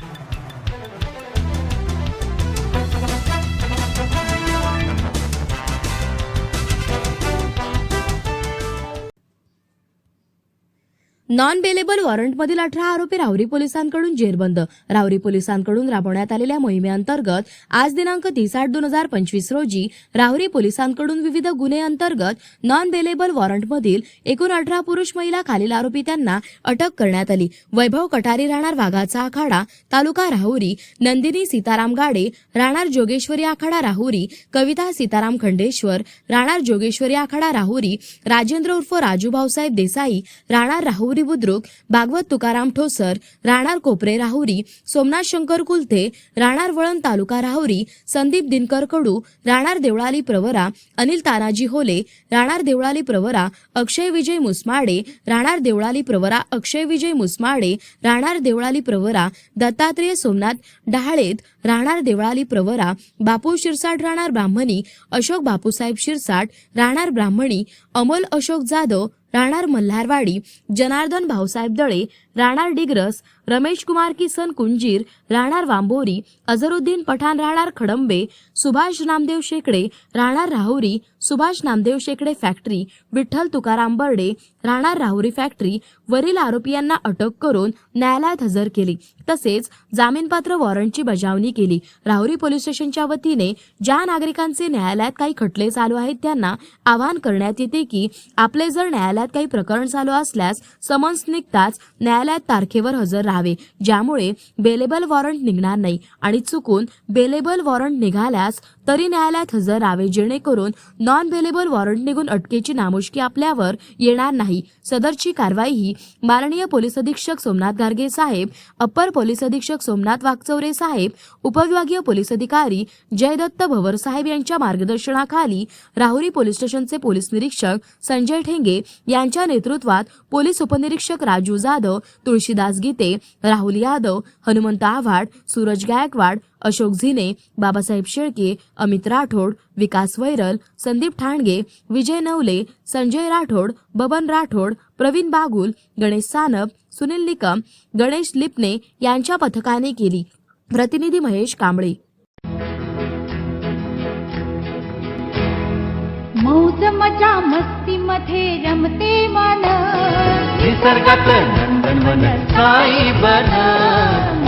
you. Non bailable वॉरंटमधील अठरा आरोपी राहुरी पोलिसांकडून जेरबंद. राहुरी पोलिसांकडून राबवण्यात आलेल्या मोहिमेअंतर्गत आज दिनांक तीस आठ दोन हजार पंचवीस रोजी राहुरी पोलिसांकडून विविध गुन्हे अंतर्गत नॉन बेलेबल वॉरंटमधील एकूण अठरा पुरुष महिला खालील आरोपी त्यांना अटक करण्यात आली. वैभव कटारी राहणार वाघाचा आखाडा तालुका राहुरी नंदिनी सीताराम गाडे राहणार जोगेश्वरी आखाडा राहुरी कविता सीताराम खंडेश्वर राहणार जोगेश्वरी आखाडा राहुरी राजेंद्र उर्फ राजू भाऊसाहेब देसाई राहणार राहुरी बुद्रुक भागवत तुकाराम ठोसर राहणार कोपरे राहुरी सोमनाथ शंकर कुलथे राहणार वळण तालुका राहुरी संदीप दिनकर कडू राहणार देवळाली प्रवरा अनिल तानाजी होले राहणार देवळाली प्रवरा अक्षय विजय मुसमाडे राहणार देवळाली प्रवरा अक्षय विजय मुसमाडे राहणार देवळाली प्रवरा दत्तात्रेय सोमनाथ डहाळेत राहणार देवळाली प्रवरा बापू शिरसाट राहणार ब्राह्मणी अशोक बापूसाहेब शिरसाट राहणार ब्राह्मणी अमोल अशोक जाधव राहणार मल्हारवाडी जनार्दन भाऊसाहेब दळे राहणार डिग्रस रमेश कुमार किसन कुंजीर राहणार वांबोरी अझरुद्दीन पठाण राहणार खडंबे सुभाष नामदेव शेकडे राहणार राहुरी सुभाष नामदेव शेकडे फॅक्टरी विठ्ठल तुकाराम बर्डे राहणार राहुरी फॅक्टरी वरील आरोपींना अटक करून न्यायालयात हजर केली. तसेच जामीनपात्र वॉरंटची बजावणी केली. राहुरी पोलीस स्टेशनच्या वतीने ज्या नागरिकांचे न्यायालयात काही खटले चालू आहेत त्यांना आवाहन करण्यात येते की आपले जर न्यायालयात काही प्रकरण चालू असल्यास समन्स निघताच न्यायालयात तारखेवर हजर राहावे. ज्यामुळे बेलेबल वॉरंट निघणार नाही आणि चुकून बेलेबल वॉरंट निघाल्यास तरी न्यायालयात हजर राहावे जेणेकरून नॉन बेलेबल वॉरंट निघून अटकेची नामुष्की आपल्यावर येणार नाही. सदरची कारवाई ही माननीय पोलीस अधीक्षक सोमनाथ गार्गे साहेब अप्पर पोलीस अधीक्षक सोमनाथ वागचौरे साहेब उपविभागीय पोलीस अधिकारी जयदत्त भवर साहेब यांच्या मार्गदर्शनाखाली राहुरी पोलीस स्टेशनचे पोलीस निरीक्षक संजय ठेंगे यांच्या नेतृत्वात पोलीस उपनिरीक्षक राजू जाधव तुळशीदास गीते राहुल यादव हनुमंत आव्हाड सूरज गायकवाड अशोक झिने बाबासाहेब शेळके अमित राठोड विकास वैरल संदीप ठाणगे विजय नवले संजय राठोड बबन राठोड प्रवीण बागुल गणेश सानप सुनील निकम गणेश लिपणे यांच्या पथकाने केली. प्रतिनिधी महेश कांबळे. मौज मजा मस्ती मध्ये रमते मन. निसर्गात नंदनवन साई बन.